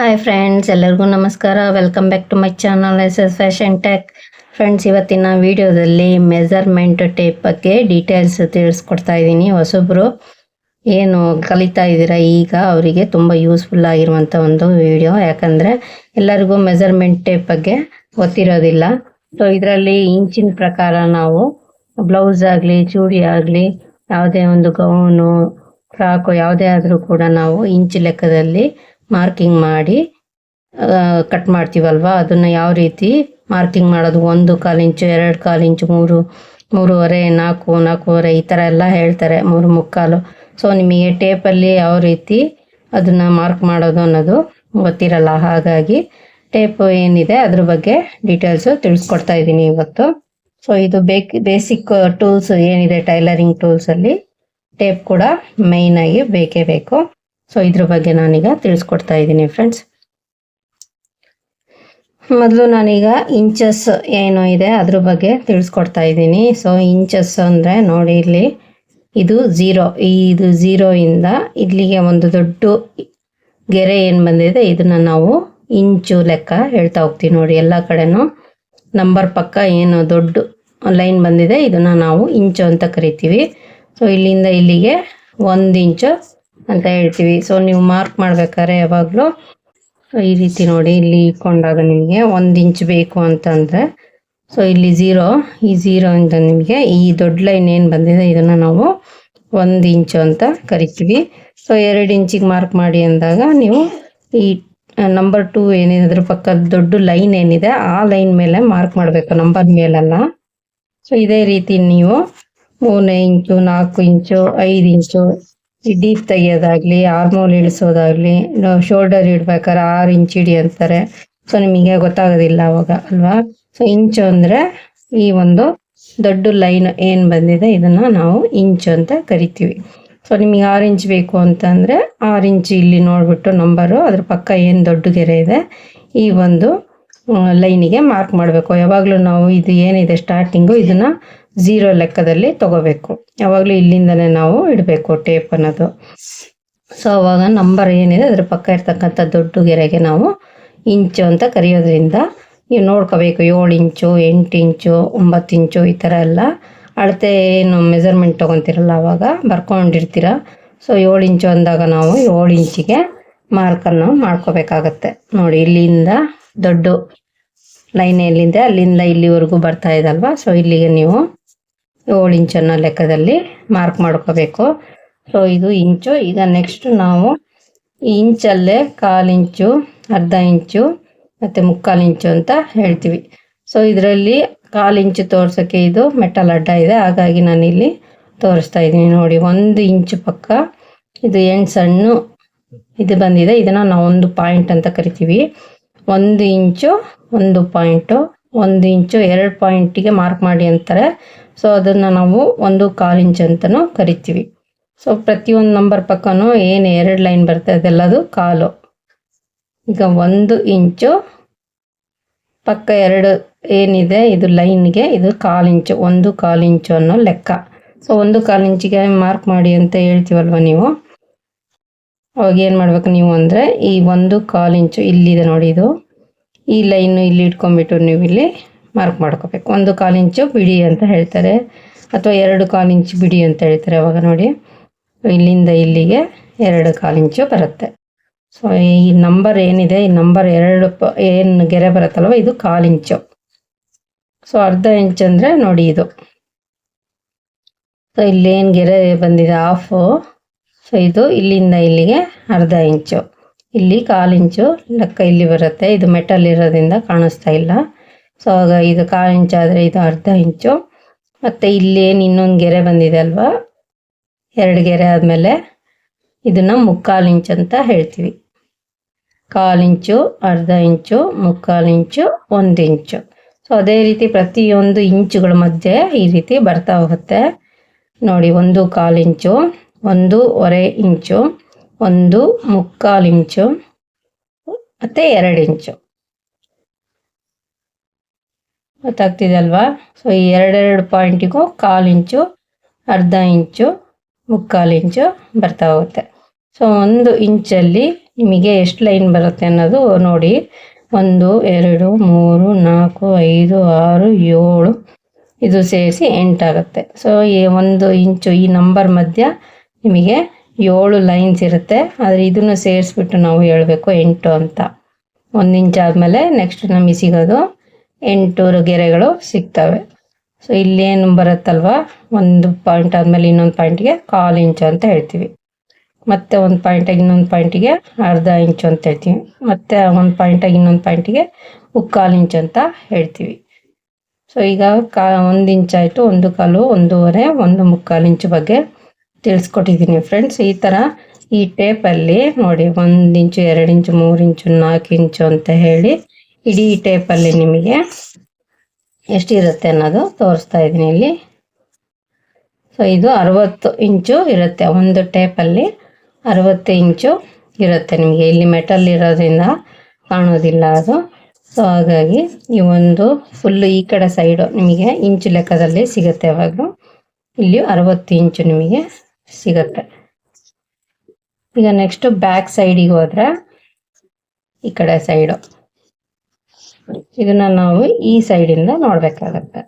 Hi friends ಎಲ್ಲರಿಗೂ ನಮಸ್ಕಾರ. Welcome back to my channel S S fashion tech friends ಇವತ್ತಿನ ವಿಡಿಯೋದಲ್ಲಿ ಮೆಜರ್ಮೆಂಟ್ ಟೇಪ್ ಬಗ್ಗೆ ಡೀಟೇಲ್ಸ್ ತಿಳಿಸ್ಕೊಡ್ತಾ ಇದ್ದೀನಿ. ಹೊಸಬ್ರು, ಏನು ಕಲಿತಾ ಇದ್ದೀರಾ? ಈಗ ಅವರಿಗೆ ತುಂಬ ಯೂಸ್ಫುಲ್ ಆಗಿರುವಂಥ ಒಂದು ವಿಡಿಯೋ ಯಾಕಂದರೆ ಎಲ್ಲರಿಗೂ ಮೆಜರ್ಮೆಂಟ್ ಟೇಪ್ ಬಗ್ಗೆ ಗೊತ್ತಿರೋದಿಲ್ಲ. ಸೊ ಇದರಲ್ಲಿ ಇಂಚಿನ ಪ್ರಕಾರ ನಾವು ಬ್ಲೌಸ್ ಆಗಲಿ, ಚೂಡಿ ಆಗಲಿ, ಯಾವುದೇ ಒಂದು ಗೌನು ಫ್ರಾಕು ಯಾವುದೇ ಆದರೂ ಕೂಡ ನಾವು ಇಂಚ್ ಲೆಕ್ಕದಲ್ಲಿ ಮಾರ್ಕಿಂಗ್ ಮಾಡಿ ಕಟ್ ಮಾಡ್ತೀವಲ್ವಾ? ಅದನ್ನು ಯಾವ ರೀತಿ ಮಾರ್ಕಿಂಗ್ ಮಾಡೋದು? ಒಂದು ಕಾಲು ಇಂಚು, ಎರಡು ಕಾಲು ಇಂಚು, ಮೂರು, ಮೂರುವರೆ, ನಾಲ್ಕು, ನಾಲ್ಕೂವರೆ, ಈ ಥರ ಎಲ್ಲ ಹೇಳ್ತಾರೆ ಮೂರು ಮುಕ್ಕಾಲು. ಸೊ ನಿಮಗೆ ಟೇಪಲ್ಲಿ ಯಾವ ರೀತಿ ಅದನ್ನು ಮಾರ್ಕ್ ಮಾಡೋದು ಅನ್ನೋದು ಗೊತ್ತಿರಲ್ಲ. ಹಾಗಾಗಿ ಟೇಪ್ ಏನಿದೆ ಅದ್ರ ಬಗ್ಗೆ ಡೀಟೇಲ್ಸು ತಿಳಿಸ್ಕೊಡ್ತಾ ಇದ್ದೀನಿ ಇವತ್ತು. ಸೊ ಇದು ಬೇಕ್ ಬೇಸಿಕ್ ಟೂಲ್ಸ್ ಏನಿದೆ ಟೈಲರಿಂಗ್ ಟೂಲ್ಸಲ್ಲಿ ಟೇಪ್ ಕೂಡ ಮೇಯ್ನಾಗಿ ಬೇಕೇ ಬೇಕು. ಸೊ ಇದ್ರ ಬಗ್ಗೆ ನಾನೀಗ ತಿಳಿಸ್ಕೊಡ್ತಾ ಇದ್ದೀನಿ ಫ್ರೆಂಡ್ಸ್ ಮೊದಲು ನಾನೀಗ ಇಂಚಸ್ ಏನು ಇದೆ, ಅದ್ರ ಬಗ್ಗೆ ತಿಳಿಸ್ಕೊಡ್ತಾ ಇದ್ದೀನಿ. ಸೊ ಇಂಚಸ್ ಅಂದರೆ ನೋಡಿ ಇಲ್ಲಿ, ಇದು ಝೀರೋ ಇದು ಝೀರೋಯಿಂದ ಇಲ್ಲಿಗೆ ಒಂದು ದೊಡ್ಡ ಗೆರೆ ಏನು ಬಂದಿದೆ, ಇದನ್ನ ನಾವು ಇಂಚು ಲೆಕ್ಕ ಹೇಳ್ತಾ ಹೋಗ್ತೀವಿ ನೋಡಿ. ಎಲ್ಲ ಕಡೆನೂ ನಂಬರ್ ಪಕ್ಕ ಏನು ದೊಡ್ಡ ಲೈನ್ ಬಂದಿದೆ, ಇದನ್ನ ನಾವು ಇಂಚು ಅಂತ ಕರಿತೀವಿ. ಸೊ ಇಲ್ಲಿಂದ ಇಲ್ಲಿಗೆ ಒಂದು ಇಂಚು ಅಂತ ಹೇಳ್ತೀವಿ. ಸೊ ನೀವು ಮಾರ್ಕ್ ಮಾಡ್ಬೇಕಾದ್ರೆ ಯಾವಾಗಲೂ ಈ ರೀತಿ ನೋಡಿ ಇಲ್ಲಿ ಇಟ್ಕೊಂಡಾಗ ನಿಮಗೆ ಒಂದು ಇಂಚ್ ಬೇಕು ಅಂತಂದರೆ. ಸೊ ಇಲ್ಲಿ ಝೀರೋ ಈ ಝೀರೋ ಇಂದ ನಿಮಗೆ ಈ ದೊಡ್ಡ ಲೈನ್ ಏನು ಬಂದಿದೆ ಇದನ್ನು ನಾವು ಒಂದು ಇಂಚು ಅಂತ ಕರಿತೀವಿ. ಸೊ ಎರಡು ಇಂಚಿಗೆ ಮಾರ್ಕ್ ಮಾಡಿ ಅಂದಾಗ ನೀವು ಈ ನಂಬರ್ ಟೂ ಏನಿದೆ ಅದ್ರ ಪಕ್ಕದ ದೊಡ್ಡ ಲೈನ್ ಏನಿದೆ, ಆ ಲೈನ್ ಮೇಲೆ ಮಾರ್ಕ್ ಮಾಡಬೇಕು ನಂಬರ್ ಮೇಲಲ್ಲ. ಸೊ ಇದೇ ರೀತಿ ನೀವು ಮೂರನೇ ಇಂಚು ನಾಲ್ಕು ಇಂಚು ಐದು ಇಂಚು ಡೀಪ್ ತೆಗಿಯೋದಾಗ್ಲಿ ಆರ್ಮೋಲ್ ಇಳಿಸೋದಾಗ್ಲಿ ಶೋಲ್ಡರ್ ಇಡ್ಬೇಕಾದ್ರೆ ಆರು ಇಂಚ್ ಇಡಿ ಅಂತಾರೆ. ಸೊ ನಿಮಗೆ ಗೊತ್ತಾಗೋದಿಲ್ಲ ಅವಾಗ ಅಲ್ವಾ? ಸೊ ಇಂಚು ಅಂದ್ರೆ ಈ ಒಂದು ದೊಡ್ಡ ಲೈನ್ ಏನು ಬಂದಿದೆ, ಇದನ್ನ ನಾವು ಇಂಚು ಅಂತ ಕರಿತೀವಿ. ಸೊ ನಿಮಗೆ ಆರು ಇಂಚ್ ಬೇಕು ಅಂತಂದ್ರೆ ಆರು ಇಂಚ್ ಇಲ್ಲಿ ನೋಡ್ಬಿಟ್ಟು ನಂಬರು ಅದ್ರ ಪಕ್ಕ ಏನು ದೊಡ್ಡ ಗೆರೆ ಇದೆ, ಈ ಒಂದು ಲೈನಿಗೆ ಮಾರ್ಕ್ ಮಾಡಬೇಕು. ಯಾವಾಗಲೂ ನಾವು ಇದು ಏನಿದೆ ಸ್ಟಾರ್ಟಿಂಗು ಇದನ್ನ ಝೀರೋ ಲೆಕ್ಕದಲ್ಲಿ ತಗೋಬೇಕು. ಯಾವಾಗಲೂ ಇಲ್ಲಿಂದನೇ ನಾವು ಇಡಬೇಕು ಟೇಪ್ ಅನ್ನೋದು. ಸೊ ಅವಾಗ ನಂಬರ್ ಏನಿದೆ, ಅದ್ರ ಪಕ್ಕ ಇರ್ತಕ್ಕಂಥ ದೊಡ್ಡ ಗೆರೆಗೆ ನಾವು ಇಂಚು ಅಂತ ಕರೆಯೋದ್ರಿಂದ ನೀವು ನೋಡ್ಕೋಬೇಕು. ಏಳು ಇಂಚು ಎಂಟು ಇಂಚು ಒಂಬತ್ತು ಇಂಚು ಈ ಥರ ಎಲ್ಲ. ಅಳತೆ ಏನು ಮೆಜರ್ಮೆಂಟ್ ತೊಗೊತಿರಲ್ಲ ಅವಾಗ ಬರ್ಕೊಂಡಿರ್ತೀರ. ಸೊ ಏಳು ಇಂಚು ಅಂದಾಗ ನಾವು ಏಳು ಇಂಚಿಗೆ ಮಾರ್ಕನ್ನು ಮಾಡ್ಕೋಬೇಕಾಗತ್ತೆ. ನೋಡಿ, ಇಲ್ಲಿಂದ ದೊಡ್ಡ ಲೈನ್ ಎಲ್ಲಿಂದ ಅಲ್ಲಿಂದ ಇಲ್ಲಿವರೆಗೂ ಬರ್ತಾ ಇದಲ್ವಾ? ಸೊ ಇಲ್ಲಿಗೆ ನೀವು ಏಳು ಇಂಚನ್ನು ಲೆಕ್ಕದಲ್ಲಿ ಮಾರ್ಕ್ ಮಾಡ್ಕೋಬೇಕು. ಸೊ ಇದು ಇಂಚು. ಈಗ ನೆಕ್ಸ್ಟ್ ನಾವು ಇಂಚಲ್ಲೇ ಕಾಲು ಇಂಚು, ಅರ್ಧ ಇಂಚು, ಮತ್ತು ಮುಕ್ಕಾಲು ಇಂಚು ಅಂತ ಹೇಳ್ತೀವಿ. ಸೊ ಇದರಲ್ಲಿ ಕಾಲು ಇಂಚು ತೋರ್ಸೋಕ್ಕೆ ಇದು ಮೆಟಲ್ ಅಡ್ಡ ಇದೆ. ಹಾಗಾಗಿ ನಾನು ಇಲ್ಲಿ ತೋರಿಸ್ತಾ ಇದ್ದೀನಿ. ನೋಡಿ, ಒಂದು ಇಂಚು ಪಕ್ಕ ಇದು ಎಂಟು ಸಣ್ಣ ಇದು ಬಂದಿದೆ. ಇದನ್ನು ನಾವು ಒಂದು ಪಾಯಿಂಟ್ ಅಂತ ಕರಿತೀವಿ. ಒಂದು ಇಂಚು, ಒಂದು ಪಾಯಿಂಟು ಒಂದು ಇಂಚು ಎರಡು ಪಾಯಿಂಟಿಗೆ ಮಾರ್ಕ್ ಮಾಡಿ ಅಂತಾರೆ. ಸೊ ಅದನ್ನು ನಾವು ಒಂದು ಕಾಲು ಇಂಚು ಅಂತಲೂ ಕರಿತೀವಿ. ಸೊ ಪ್ರತಿಯೊಂದು ನಂಬರ್ ಪಕ್ಕನೂ ಏನು ಎರಡು ಲೈನ್ ಬರ್ತದೆ ಅದೆಲ್ಲದು ಕಾಲು. ಈಗ ಒಂದು ಇಂಚು ಪಕ್ಕ ಎರಡು ಏನಿದೆ, ಇದು ಲೈನ್ಗೆ ಇದು ಕಾಲು ಇಂಚು, ಒಂದು ಕಾಲು ಇಂಚು ಅನ್ನೋ ಲೆಕ್ಕ. ಸೊ ಒಂದು ಕಾಲು ಇಂಚಿಗೆ ಮಾರ್ಕ್ ಮಾಡಿ ಅಂತ ಹೇಳ್ತೀವಲ್ವ ನೀವು? ಅವಾಗ ಏನು ಮಾಡ್ಬೇಕು ನೀವು ಅಂದರೆ ಈ ಒಂದು ಕಾಲು ಇಂಚು ಇಲ್ಲಿದೆ ನೋಡಿ ಇದು. ಈ ಲೈನು ಇಲ್ಲಿ ಇಟ್ಕೊಂಡ್ಬಿಟ್ಟು ನೀವು ಇಲ್ಲಿ ಮಾರ್ಕ್ ಮಾಡ್ಕೋಬೇಕು. ಒಂದು ಕಾಲು ಇಂಚು ಬಿಡಿ ಅಂತ ಹೇಳ್ತಾರೆ. ಅಥವಾ ಎರಡು ಕಾಲು ಇಂಚು ಬಿಡಿ ಅಂತ ಹೇಳ್ತಾರೆ ಅವಾಗ ನೋಡಿ. ಇಲ್ಲಿಂದ ಇಲ್ಲಿಗೆ ಎರಡು ಕಾಲು ಇಂಚು ಬರುತ್ತೆ. ಸೊ ಈ ನಂಬರ್ ಏನಿದೆ? ಈ ನಂಬರ್ ಎರಡು ಪ, ಏನು ಗೆರೆ ಬರುತ್ತಲ್ವ? ಇದು ಕಾಲು ಇಂಚು ಸೊ ಅರ್ಧ ಇಂಚ್ ಅಂದರೆ ನೋಡಿ ಇದು. ಸೊ ಇಲ್ಲೇನು ಗೆರೆ ಬಂದಿದೆ? ಹಾಫು ಸೊ ಇದು ಇಲ್ಲಿಂದ ಇಲ್ಲಿಗೆ ಅರ್ಧ ಇಂಚು ಇಲ್ಲಿ ಕಾಲು ಇಂಚು ಲೆಕ್ಕ ಇಲ್ಲಿ ಬರುತ್ತೆ. ಇದು ಮೆಟಲ್ ಇರೋದ್ರಿಂದ ಕಾಣಿಸ್ತಾ ಇಲ್ಲ. ಸೊ ಆಗ ಇದು ಕಾಲು ಇಂಚು ಆದರೆ ಇದು ಅರ್ಧ ಇಂಚು. ಮತ್ತು ಇಲ್ಲೇನು ಇನ್ನೊಂದು ಗೆರೆ ಬಂದಿದೆ ಅಲ್ವಾ? ಎರಡು ಗೆರೆ ಆದಮೇಲೆ ಇದನ್ನು ಮುಕ್ಕಾಲು ಇಂಚು ಅಂತ ಹೇಳ್ತೀವಿ. ಕಾಲು ಇಂಚು, ಅರ್ಧ ಇಂಚು, ಮುಕ್ಕಾಲು ಇಂಚು, ಒಂದು ಇಂಚು. ಸೊ ಅದೇ ರೀತಿ ಪ್ರತಿಯೊಂದು ಇಂಚುಗಳ ಮಧ್ಯೆ ಈ ರೀತಿ ಬರ್ತಾ ಹೋಗುತ್ತೆ. ನೋಡಿ, ಒಂದು ಕಾಲು ಇಂಚು ಒಂದೂವರೆ ಇಂಚು. ಒಂದು ಮುಕ್ಕಾಲು ಇಂಚು ಮತ್ತು ಎರಡು ಇಂಚು. ಗೊತ್ತಾಗ್ತಿದೆ ಅಲ್ವಾ? ಸೊ ಈ ಎರಡೆರಡು ಪಾಯಿಂಟಿಗೂ ಕಾಲು ಇಂಚು, ಅರ್ಧ ಇಂಚು, ಮುಕ್ಕಾಲು ಇಂಚು ಬರ್ತಾ ಹೋಗುತ್ತೆ. ಸೊ ಒಂದು ಇಂಚಲ್ಲಿ ನಿಮಗೆ ಎಷ್ಟು ಲೈನ್ ಬರುತ್ತೆ ಅನ್ನೋದು ನೋಡಿ. ಒಂದು, ಎರಡು, ಮೂರು, ನಾಲ್ಕು, ಐದು, ಆರು, ಏಳು ಇದು ಸೇರಿಸಿ ಎಂಟಾಗುತ್ತೆ ಸೊ ಈ ಒಂದು ಇಂಚು, ಈ ನಂಬರ್ ಮಧ್ಯ ನಿಮಗೆ ಏಳು ಲೈನ್ಸ್ ಇರುತ್ತೆ. ಆದರೆ ಇದನ್ನು ಸೇರಿಸ್ಬಿಟ್ಟು ನಾವು ಹೇಳಬೇಕು ಎಂಟು ಅಂತ. ಒಂದು ಇಂಚ್ ಆದಮೇಲೆ ನೆಕ್ಸ್ಟ್ ನಮಗೆ ಸಿಗೋದು ಎಂಟು ಗೆರೆಗಳು ಸಿಗ್ತವೆ. ಸೊ ಇಲ್ಲೇನು ಬರುತ್ತಲ್ವ? ಒಂದು ಪಾಯಿಂಟ್ ಆದಮೇಲೆ ಇನ್ನೊಂದು ಪಾಯಿಂಟ್ಗೆ ಕಾಲು ಇಂಚು ಅಂತ ಹೇಳ್ತೀವಿ. ಮತ್ತೆ ಒಂದು ಪಾಯಿಂಟಾಗಿ ಇನ್ನೊಂದು ಪಾಯಿಂಟಿಗೆ ಅರ್ಧ ಇಂಚು ಅಂತ ಹೇಳ್ತೀವಿ. ಮತ್ತೆ ಒಂದು ಪಾಯಿಂಟಾಗಿ ಇನ್ನೊಂದು ಪಾಯಿಂಟಿಗೆ ಮುಕ್ಕಾಲು ಇಂಚು ಅಂತ ಹೇಳ್ತೀವಿ. ಸೊ ಈಗ ಕಾ ಒಂದು ಇಂಚಾಯಿತು ಒಂದು ಕಾಲು, ಒಂದೂವರೆ, ಒಂದು ಮುಕ್ಕಾಲು ಇಂಚು ಬಗ್ಗೆ ತಿಳಿಸ್ಕೊಟ್ಟಿದ್ದೀನಿ ಫ್ರೆಂಡ್ಸ್ ಈ ಥರ ಈ ಟೇಪಲ್ಲಿ ನೋಡಿ, ಒಂದು ಇಂಚು, ಎರಡು ಇಂಚು, ಮೂರು ಇಂಚು, ನಾಲ್ಕು ಇಂಚು ಅಂತ ಹೇಳಿ ಇಡೀ ಟೇಪಲ್ಲಿ ನಿಮಗೆ ಎಷ್ಟಿರುತ್ತೆ ಅನ್ನೋದು ತೋರಿಸ್ತಾ ಇದ್ದೀನಿ ಇಲ್ಲಿ. ಸೊ ಇದು ಅರವತ್ತು ಇಂಚು ಇರುತ್ತೆ. ಒಂದು ಟೇಪಲ್ಲಿ ಅರವತ್ತು ಇಂಚು ಇರುತ್ತೆ ನಿಮಗೆ. ಇಲ್ಲಿ ಮೆಟಲ್ ಇರೋದ್ರಿಂದ ಕಾಣೋದಿಲ್ಲ ಅದು. ಸೊ ಹಾಗಾಗಿ ಈ ಒಂದು ಫುಲ್ಲು ಈ ಕಡೆ ಸೈಡು ನಿಮಗೆ ಇಂಚು ಲೆಕ್ಕದಲ್ಲಿ ಸಿಗುತ್ತೆ ಯಾವಾಗಲೂ ಇಲ್ಲಿ ಅರವತ್ತು ಇಂಚು ನಿಮಗೆ ಸಿಗುತ್ತೆ. ಈಗ ನೆಕ್ಸ್ಟ್ ಬ್ಯಾಕ್ ಸೈಡಿಗೆ ಹೋದ್ರೆ ಈ ಕಡೆ ಸೈಡು ಇದನ್ನ ನಾವು ಈ ಸೈಡಿಂದ ನೋಡ್ಬೇಕಾಗತ್ತೆ.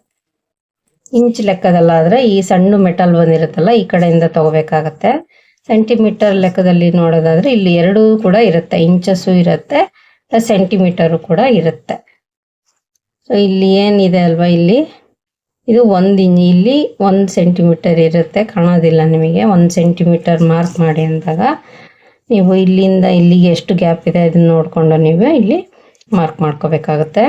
ಇಂಚ್ ಲೆಕ್ಕದಲ್ಲಾದ್ರೆ ಈ ಸಣ್ಣ ಮೆಟಲ್ ಬಂದಿರುತ್ತಲ್ಲ, ಈ ಕಡೆಯಿಂದ ತಗೋಬೇಕಾಗತ್ತೆ. ಸೆಂಟಿಮೀಟರ್ ಲೆಕ್ಕದಲ್ಲಿ ನೋಡೋದಾದ್ರೆ ಇಲ್ಲಿ ಎರಡೂ ಕೂಡ ಇರುತ್ತೆ, ಇಂಚಸ್ಸು ಇರುತ್ತೆ ಸೆಂಟಿಮೀಟರು ಕೂಡ ಇರುತ್ತೆ. ಸೊ ಇಲ್ಲಿ ಏನಿದೆ ಅಲ್ವಾ ಇಲ್ಲಿ? ಇದು ಒಂದು ಇಂಚ್ ಇಲ್ಲಿ ಒಂದು ಸೆಂಟಿಮೀಟರ್ ಇರುತ್ತೆ. ಕಾಣೋದಿಲ್ಲ ನಿಮಗೆ. ಒಂದು ಸೆಂಟಿಮೀಟರ್ ಮಾರ್ಕ್ ಮಾಡಿ ಅಂದಾಗ ನೀವು ಇಲ್ಲಿಂದ ಇಲ್ಲಿಗೆ ಎಷ್ಟು ಗ್ಯಾಪ್ ಇದೆ ಅದನ್ನ ನೋಡಿಕೊಂಡು ನೀವು ಇಲ್ಲಿ ಮಾರ್ಕ್ ಮಾಡ್ಕೋಬೇಕಾಗುತ್ತೆ.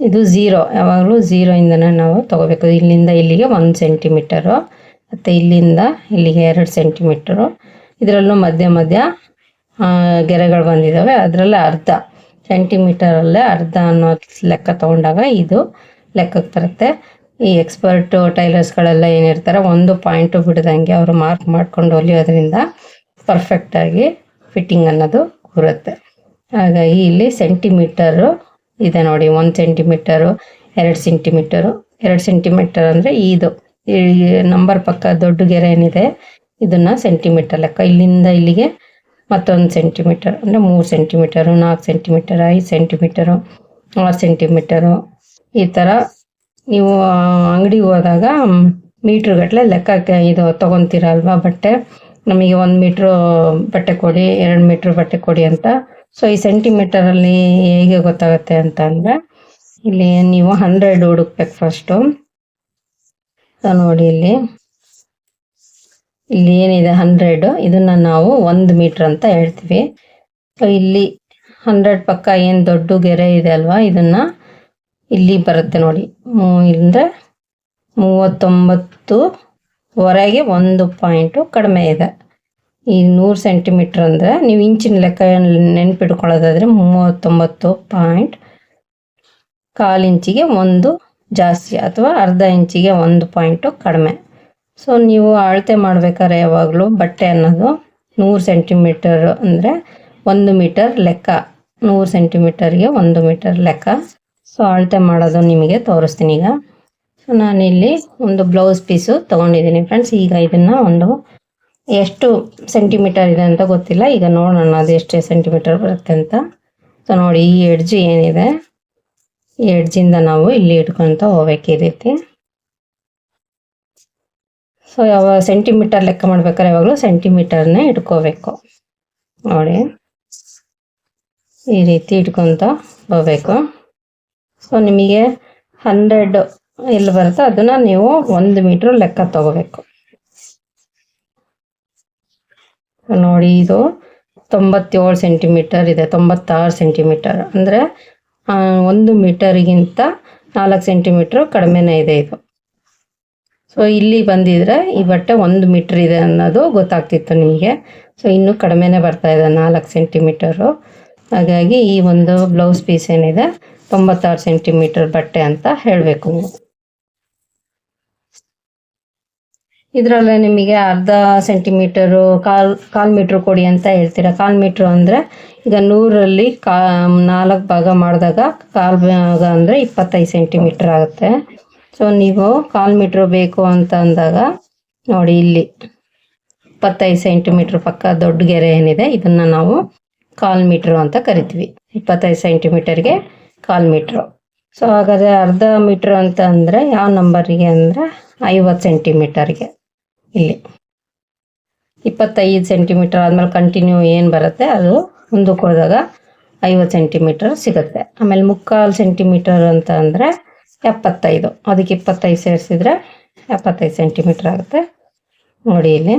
ಇದು ಝೀರೋ ಯಾವಾಗಲೂ ಝೀರೋಯಿಂದನೇ ನಾವು ತಗೋಬೇಕು. ಇಲ್ಲಿಂದ ಇಲ್ಲಿಗೆ ಒಂದು ಸೆಂಟಿಮೀಟರು ಮತ್ತು ಇಲ್ಲಿಂದ ಇಲ್ಲಿಗೆ ಎರಡು ಸೆಂಟಿಮೀಟರು ಇದರಲ್ಲೂ ಮಧ್ಯ ಮಧ್ಯ ಗೆರೆಗಳು ಬಂದಿದ್ದಾವೆ ಅದರಲ್ಲೇ ಅರ್ಧ. ಸೆಂಟಿಮೀಟರಲ್ಲೇ ಅರ್ಧ ಅನ್ನೋ ಲೆಕ್ಕ ತಗೊಂಡಾಗ ಇದು ಲೆಕ್ಕಕ್ಕೆ ಬರುತ್ತೆ ಈ ಎಕ್ಸ್ಪರ್ಟು ಟೈಲರ್ಸ್ಗಳೆಲ್ಲ ಏನಿರ್ತಾರೆ, ಒಂದು ಪಾಯಿಂಟು ಬಿಡ್ದಂಗೆ ಅವರು ಮಾರ್ಕ್ ಮಾಡ್ಕೊಂಡು ಹೊಲಿಯೋದ್ರಿಂದ ಪರ್ಫೆಕ್ಟಾಗಿ ಫಿಟ್ಟಿಂಗ್ ಅನ್ನೋದು ಕೂರುತ್ತೆ ಹಾಗಾಗಿ ಇಲ್ಲಿ ಸೆಂಟಿಮೀಟರು ಇದೆ ನೋಡಿ, ಒಂದು ಸೆಂಟಿಮೀಟರು, ಎರಡು ಸೆಂಟಿಮೀಟರು. ಎರಡು ಸೆಂಟಿಮೀಟರ್ ಅಂದರೆ ಇದು ಈ ನಂಬರ್ ಪಕ್ಕ ದೊಡ್ಡ ಗೆರೆ ಏನಿದೆ, ಇದನ್ನ ಸೆಂಟಿಮೀಟರ್ ಲೆಕ್ಕ. ಇಲ್ಲಿಂದ ಇಲ್ಲಿಗೆ ಮತ್ತೊಂದು ಸೆಂಟಿಮೀಟರ್ ಅಂದರೆ ಮೂರು ಸೆಂಟಿಮೀಟರು, ನಾಲ್ಕು ಸೆಂಟಿಮೀಟರ್, ಐದು ಸೆಂಟಿಮೀಟರು, ಆರು ಸೆಂಟಿಮೀಟರು. ಈ ಥರ ನೀವು ಅಂಗಡಿಗೆ ಹೋದಾಗ ಮೀಟ್ರ್ ಗಟ್ಟಲೆ ಲೆಕ್ಕ ಇದು ಅಲ್ವಾ ಬಟ್ಟೆ? ನಮಗೆ ಒಂದು ಮೀಟ್ರ್ ಬಟ್ಟೆ ಕೊಡಿ, ಎರಡು ಮೀಟ್ರ್ ಬಟ್ಟೆ ಕೊಡಿ ಅಂತ. ಸೊ ಈ ಸೆಂಟಿಮೀಟರಲ್ಲಿ ಹೇಗೆ ಗೊತ್ತಾಗುತ್ತೆ ಅಂತ ಅಂದರೆ, ಇಲ್ಲಿ ನೀವು ಹಂಡ್ರೆಡ್ ಹುಡುಕ್ಬೇಕು ಫಸ್ಟು ನೋಡಿ ಇಲ್ಲಿ. ಇಲ್ಲಿ ಏನಿದೆ ಹಂಡ್ರೆಡ್ ಇದನ್ನ ನಾವು ಒಂದು ಮೀಟ್ರ್ ಅಂತ ಹೇಳ್ತೀವಿ. ಸೊ ಇಲ್ಲಿ ಹಂಡ್ರೆಡ್ ಪಕ್ಕ ಏನು ದೊಡ್ಡ ಗೆರೆ ಇದೆ ಅಲ್ವಾ, ಇದನ್ನ ಇಲ್ಲಿ ಬರುತ್ತೆ ನೋಡಿ. ಇಲ್ಲಿಂದ ಮೂವತ್ತೊಂಬತ್ತು ವರೆಗೆ ಒಂದು ಪಾಯಿಂಟು ಕಡಿಮೆ ಇದೆ. ಈ ನೂರು ಸೆಂಟಿಮೀಟ್ರ್ ಅಂದರೆ ನೀವು ಇಂಚಿನ ಲೆಕ್ಕ ನೆನ್ಪಿಟ್ಕೊಳ್ಳೋದಾದರೆ ಮೂವತ್ತೊಂಬತ್ತು ಪಾಯಿಂಟ್ ಕಾಲು ಇಂಚಿಗೆ ಒಂದು ಜಾಸ್ತಿ ಅಥವಾ ಅರ್ಧ ಇಂಚಿಗೆ ಒಂದು ಪಾಯಿಂಟು ಕಡಿಮೆ. ಸೊ ನೀವು ಅಳತೆ ಮಾಡಬೇಕಾದ್ರೆ ಯಾವಾಗಲೂ ಬಟ್ಟೆ ಅನ್ನೋದು ನೂರು ಸೆಂಟಿಮೀಟರ್ ಅಂದರೆ ಒಂದು ಮೀಟರ್ ಲೆಕ್ಕ. ನೂರು ಸೆಂಟಿಮೀಟರ್ಗೆ ಒಂದು ಮೀಟರ್ ಲೆಕ್ಕ. ಸೊ ಅಳತೆ ಮಾಡೋದು ನಿಮಗೆ ತೋರಿಸ್ತೀನಿ ಈಗ. ಸೊ ನಾನಿಲ್ಲಿ ಒಂದು ಬ್ಲೌಸ್ ಪೀಸು ತೊಗೊಂಡಿದ್ದೀನಿ ಫ್ರೆಂಡ್ಸ್ ಈಗ ಇದನ್ನು ಒಂದು ಎಷ್ಟು ಸೆಂಟಿಮೀಟರ್ ಇದೆ ಅಂತ ಗೊತ್ತಿಲ್ಲ. ಈಗ ನೋಡೋಣ ಅದು ಎಷ್ಟು ಸೆಂಟಿಮೀಟರ್ ಬರುತ್ತೆ ಅಂತ. ಸೊ ನೋಡಿ ಈ ಎಡ್ಜ್ ಏನಿದೆ. ಈ ಎಡ್ಜಿಂದ ನಾವು ಇಲ್ಲಿ ಇಟ್ಕೊತ ಹೋಗ್ಬೇಕು ರೀತಿ. ಸೊ ಯಾವ ಸೆಂಟಿಮೀಟರ್ ಲೆಕ್ಕ ಮಾಡ್ಬೇಕಾದ್ರೆ ಯಾವಾಗಲೂ ಸೆಂಟಿಮೀಟರ್ನೇ ಇಟ್ಕೋಬೇಕು. ನೋಡಿ. ಈ ರೀತಿ ಇಟ್ಕೊತ ಹೋಗ್ಬೇಕು. ಸೊ ನಿಮಗೆ ಹಂಡ್ರೆಡ್ ಎಲ್ಲಿ ಬರುತ್ತೋ ಅದನ್ನ ನೀವು ಒಂದು ಮೀಟ್ರ್ ಲೆಕ್ಕ ತಗೋಬೇಕು. ನೋಡಿ, ಇದು ತೊಂಬತ್ತೇಳು ಸೆಂಟಿಮೀಟರ್ ಇದೆ, ತೊಂಬತ್ತಾರು ಸೆಂಟಿಮೀಟರ್ ಅಂದರೆ ಒಂದು ಮೀಟರ್ಗಿಂತ ನಾಲ್ಕು ಸೆಂಟಿಮೀಟ್ರ್ ಕಡಿಮೆನೇ ಇದೆ ಇದು. ಸೊ ಇಲ್ಲಿ ಬಂದಿದ್ರೆ ಈ ಬಟ್ಟೆ ಒಂದು ಮೀಟ್ರ್ ಇದೆ ಅನ್ನೋದು ಗೊತ್ತಾಗ್ತಿತ್ತು ನಿಮಗೆ. ಸೊ ಇನ್ನೂ ಕಡಿಮೆನೇ ಬರ್ತಾ ಇದೆ, ನಾಲ್ಕು ಸೆಂಟಿಮೀಟರು ಹಾಗಾಗಿ ಈ ಒಂದು ಬ್ಲೌಸ್ ಪೀಸ್ ಏನಿದೆ ತೊಂಬತ್ತಾರು ಸೆಂಟಿಮೀಟರ್ ಬಟ್ಟೆ ಅಂತ ಹೇಳಬೇಕು. ಇದರಲ್ಲೇ ನಿಮಗೆ ಅರ್ಧ ಸೆಂಟಿಮೀಟರು ಕಾಲ್, ಕಾಲು ಮೀಟ್ರ್ ಕೊಡಿ ಅಂತ ಹೇಳ್ತೀರಾ? ಕಾಲು ಮೀಟ್ರ್ ಅಂದರೆ ಈಗ ನೂರಲ್ಲಿ ಕಾ, ನಾಲ್ಕು ಭಾಗ ಮಾಡಿದಾಗ ಕಾಲು ಭಾಗ ಅಂದರೆ ಇಪ್ಪತ್ತೈದು ಸೆಂಟಿಮೀಟರ್ ಆಗುತ್ತೆ. ಸೊ ನೀವು ಕಾಲು ಮೀಟ್ರ್ ಬೇಕು ಅಂತ ಅಂದಾಗ ನೋಡಿ ಇಲ್ಲಿ ಇಪ್ಪತ್ತೈದು ಸೆಂಟಿಮೀಟ್ರ್ ಪಕ್ಕ ದೊಡ್ಡ ಗೆರೆ ಏನಿದೆ, ಇದನ್ನು ನಾವು ಕಾಲ್ ಮೀಟ್ರು ಅಂತ ಕರಿತೀವಿ. ಇಪ್ಪತ್ತೈದು ಸೆಂಟಿಮೀಟರ್ಗೆ ಕಾಲ್ ಮೀಟ್ರು. ಸೊ ಹಾಗಾದರೆ ಅರ್ಧ ಮೀಟ್ರ್ ಅಂತ ಅಂದರೆ ಯಾವ ನಂಬರಿಗೆ ಅಂದರೆ ಐವತ್ತು ಸೆಂಟಿಮೀಟರ್ಗೆ ಇಲ್ಲಿ. ಇಪ್ಪತ್ತೈದು ಸೆಂಟಿಮೀಟರ್ ಆದಮೇಲೆ ಕಂಟಿನ್ಯೂ ಏನು ಬರುತ್ತೆ? ಅದು ಮುಂದಕ್ಕೆ ಹೋದಾಗ ಐವತ್ತು ಸೆಂಟಿಮೀಟರ್ ಸಿಗುತ್ತೆ. ಆಮೇಲೆ ಮುಕ್ಕಾಲು ಸೆಂಟಿಮೀಟರ್ ಅಂತ ಅಂದರೆ ಎಪ್ಪತ್ತೈದು. ಅದಕ್ಕೆ ಇಪ್ಪತ್ತೈದು ಸೇರಿಸಿದ್ರೆ ಎಪ್ಪತ್ತೈದು ಸೆಂಟಿಮೀಟರ್ ಆಗುತ್ತೆ. ನೋಡಿ ಇಲ್ಲಿ.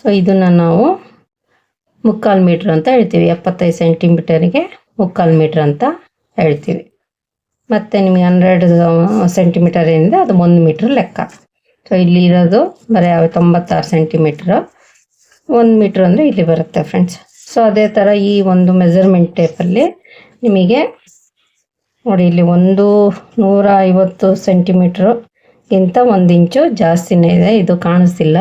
ಸೊ ಇದನ್ನು ನಾವು ಮುಕ್ಕಾಲು ಮೀಟ್ರ್ ಅಂತ ಹೇಳ್ತೀವಿ. ಎಪ್ಪತ್ತೈದು ಸೆಂಟಿಮೀಟರಿಗೆ ಮುಕ್ಕಾಲು ಮೀಟ್ರ್ ಅಂತ ಹೇಳ್ತೀವಿ. ಮತ್ತು ನಿಮಗೆ ಸೆಂಟಿಮೀಟರ್ ಏನಿದೆ ಅದು ಒಂದು ಮೀಟ್ರ್ ಲೆಕ್ಕ. ಸೊ ಇಲ್ಲಿ ಇರೋದು ಬರೀ ತೊಂಬತ್ತಾರು ಸೆಂಟಿಮೀಟ್ರ್ ಒಂದು ಮೀಟ್ರ್ ಅಂದರೆ ಇಲ್ಲಿ ಬರುತ್ತೆ ಫ್ರೆಂಡ್ಸ್ ಸೊ ಅದೇ ಥರ ಈ ಒಂದು ಮೆಜರ್ಮೆಂಟ್ ಟೇಪಲ್ಲಿ ನಿಮಗೆ ನೋಡಿ ಇಲ್ಲಿ ಒಂದು ನೂರ ಐವತ್ತು ಸೆಂಟಿಮೀಟ್ರ್ಗಿಂತ ಒಂದು ಇಂಚು ಜಾಸ್ತಿನೇ ಇದೆ. ಇದು ಕಾಣಿಸ್ತಿಲ್ಲ.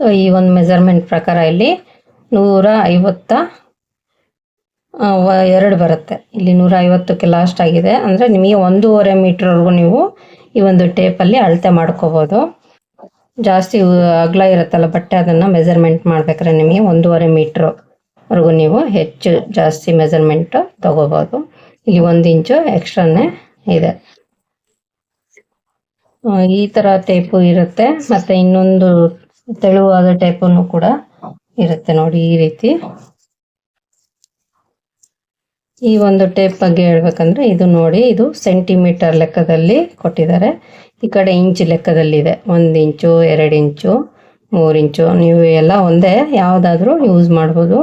ಸೊ ಈ ಒಂದು ಮೆಜರ್ಮೆಂಟ್ ಪ್ರಕಾರ ಇಲ್ಲಿ ನೂರ ಐವತ್ತ ಎರಡು ಬರುತ್ತೆ. ಇಲ್ಲಿ ನೂರ ಐವತ್ತಕ್ಕೆ ಲಾಸ್ಟ್ ಆಗಿದೆ. ಅಂದರೆ ನಿಮಗೆ ಒಂದೂವರೆ ಮೀಟ್ರ್ವರೆಗೂ ನೀವು ಈ ಒಂದು ಟೇಪಲ್ಲಿ ಅಳತೆ ಮಾಡ್ಕೋಬೋದು. ಜಾಸ್ತಿ ಅಗಲ ಇರುತ್ತಲ್ಲ ಬಟ್ಟೆ, ಅದನ್ನು ಮೆಜರ್ಮೆಂಟ್ ಮಾಡ್ಬೇಕಾದ್ರೆ ನಿಮಗೆ ಒಂದೂವರೆ ಮೀಟ್ರ್ವರೆಗೂ ನೀವು ಹೆಚ್ಚು ಜಾಸ್ತಿ ಮೆಜರ್ಮೆಂಟ್ ತಗೋಬೋದು. ಇಲ್ಲಿ ಒಂದು ಇಂಚು ಎಕ್ಸ್ಟ್ರಾನೇ ಇದೆ. ಈ ಥರ ಟೇಪು ಇರುತ್ತೆ. ಮತ್ತು ಇನ್ನೊಂದು ತೆಳುವಾದ ಟೇಪನ್ನು ಕೂಡ ಇರುತ್ತೆ ನೋಡಿ ಈ ರೀತಿ. ಈ ಒಂದು ಟೇಪ್ ಬಗ್ಗೆ ಹೇಳ್ಬೇಕಂದ್ರೆ ಇದು ನೋಡಿ, ಇದು ಸೆಂಟಿಮೀಟರ್ ಲೆಕ್ಕದಲ್ಲಿ ಕೊಟ್ಟಿದ್ದಾರೆ. ಈ ಕಡೆ ಇಂಚ್ ಲೆಕ್ಕದಲ್ಲಿದೆ ಒಂದು ಇಂಚು, ಎರಡು ಇಂಚು, ಮೂರು ಇಂಚು, ನೀವು ಎಲ್ಲ ಒಂದೇ ಯಾವುದಾದ್ರೂ ಯೂಸ್ ಮಾಡ್ಬೋದು.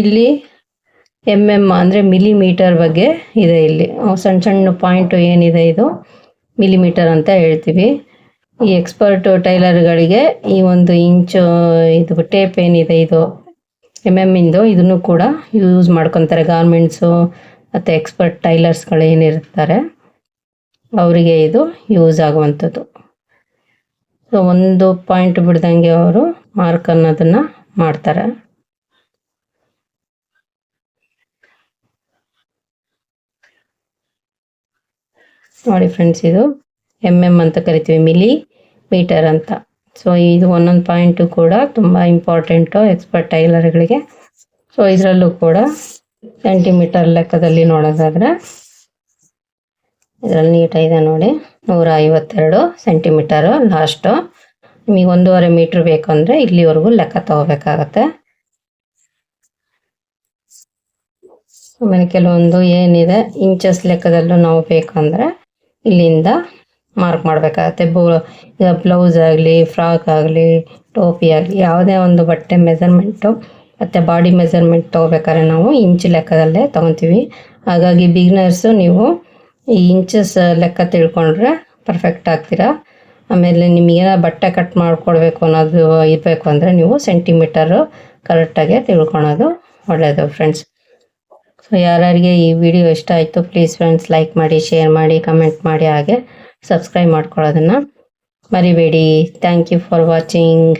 ಇಲ್ಲಿ ಎಂ ಎಂ ಅಂದರೆ ಮಿಲಿಮೀಟರ್ ಬಗ್ಗೆ ಇದೆ ಇಲ್ಲಿ. ಸಣ್ಣ ಸಣ್ಣ ಪಾಯಿಂಟು ಏನಿದೆ ಇದು? ಮಿಲಿಮೀಟರ್ ಅಂತ ಹೇಳ್ತೀವಿ. ಈ ಎಕ್ಸ್ಪರ್ಟ್ ಟೈಲರ್ಗಳಿಗೆ ಈ ಒಂದು ಇಂಚು, ಇದು ಟೇಪ್ ಏನಿದೆ, ಇದು ಎಂ ಎಂ ಇಂದು ಇದನ್ನು ಕೂಡ ಯೂಸ್ ಮಾಡ್ಕೊತಾರೆ. ಗಾರ್ಮೆಂಟ್ಸು ಮತ್ತು ಎಕ್ಸ್ಪರ್ಟ್ ಟೈಲರ್ಸ್ಗಳು ಏನಿರ್ತಾರೆ, ಅವರಿಗೆ ಇದು ಯೂಸ್ ಆಗುವಂಥದ್ದು. ಸೊ ಒಂದು ಪಾಯಿಂಟ್ ಬಿಡ್ದಂಗೆ ಅವರು ಮಾರ್ಕ್ ಅನ್ನೋದನ್ನು ಮಾಡ್ತಾರೆ. ನೋಡಿ ಫ್ರೆಂಡ್ಸ್ ಇದು ಎಂ ಎಂ ಅಂತ ಕರಿತೀವಿ, ಮಿಲಿ ಮೀಟರ್ ಅಂತ. ಸೊ ಇದು ಒಂದೊಂದು ಪಾಯಿಂಟು ಕೂಡ ತುಂಬ ಇಂಪಾರ್ಟೆಂಟು ಎಕ್ಸ್ಪರ್ಟ್ ಟೈಲರ್ಗಳಿಗೆ. ಸೊ ಇದರಲ್ಲೂ ಕೂಡ ಸೆಂಟಿಮೀಟರ್ ಲೆಕ್ಕದಲ್ಲಿ ನೋಡೋದಾದ್ರೆ ಇದರಲ್ಲಿ ನೀಟಾಗಿದೆ ನೋಡಿ. ನೂರ ಐವತ್ತೆರಡು ಸೆಂಟಿಮೀಟರು ಲಾಸ್ಟು ನಿಮಗೆ ಒಂದೂವರೆ ಮೀಟ್ರ್ ಬೇಕು ಅಂದರೆ ಇಲ್ಲಿವರೆಗೂ ಲೆಕ್ಕ ತಗೋಬೇಕಾಗತ್ತೆ. ಆಮೇಲೆ ಕೆಲವೊಂದು ಏನಿದೆ ಇಂಚಸ್ ಲೆಕ್ಕದಲ್ಲೂ ನಾವು ಬೇಕಂದರೆ ಇಲ್ಲಿಂದ ಮಾರ್ಕ್ ಮಾಡಬೇಕಾಗತ್ತೆ. ಬೋ ಬ್ಲೌಸ್ ಆಗಲಿ ಫ್ರಾಕ್ ಆಗಲಿ, ಟೋಪಿ ಆಗಲಿ, ಯಾವುದೇ ಒಂದು ಬಟ್ಟೆ ಮೆಸರ್ಮೆಂಟು ಮತ್ತು ಬಾಡಿ ಮೆಸರ್ಮೆಂಟ್ ತೊಗೋಬೇಕಾದ್ರೆ ನಾವು ಇಂಚ್ ಲೆಕ್ಕದಲ್ಲೇ ತೊಗೊತೀವಿ. ಹಾಗಾಗಿ ಬಿಗ್ನರ್ಸು ನೀವು ಈ ಇಂಚಸ್ ಲೆಕ್ಕ ತಿಳ್ಕೊಂಡ್ರೆ ಪರ್ಫೆಕ್ಟ್ ಆಗ್ತೀರಾ. ಆಮೇಲೆ ನಿಮಗೇನೋ ಬಟ್ಟೆ ಕಟ್ ಮಾಡಿಕೊಡ್ಬೇಕು ಅನ್ನೋದು ಇರಬೇಕು ಅಂದರೆ ನೀವು ಸೆಂಟಿಮೀಟರು ಕರೆಕ್ಟಾಗಿ ತಿಳ್ಕೊಳೋದು ಒಳ್ಳೆಯದು ಫ್ರೆಂಡ್ಸ್ ಸೊ ಯಾರ್ಯಾರಿಗೆ ಈ ವಿಡಿಯೋ ಇಷ್ಟ ಆಯಿತು ಪ್ಲೀಸ್ ಫ್ರೆಂಡ್ಸ್ ಲೈಕ್ ಮಾಡಿ ಶೇರ್ ಮಾಡಿ ಕಮೆಂಟ್ ಮಾಡಿ, ಹಾಗೆ ಸಬ್ಸ್ಕ್ರೈಬ್ ಮಾಡ್ಕೊಳ್ಳೋದನ್ನು ಮರಿಬೇಡಿ. Thank you for watching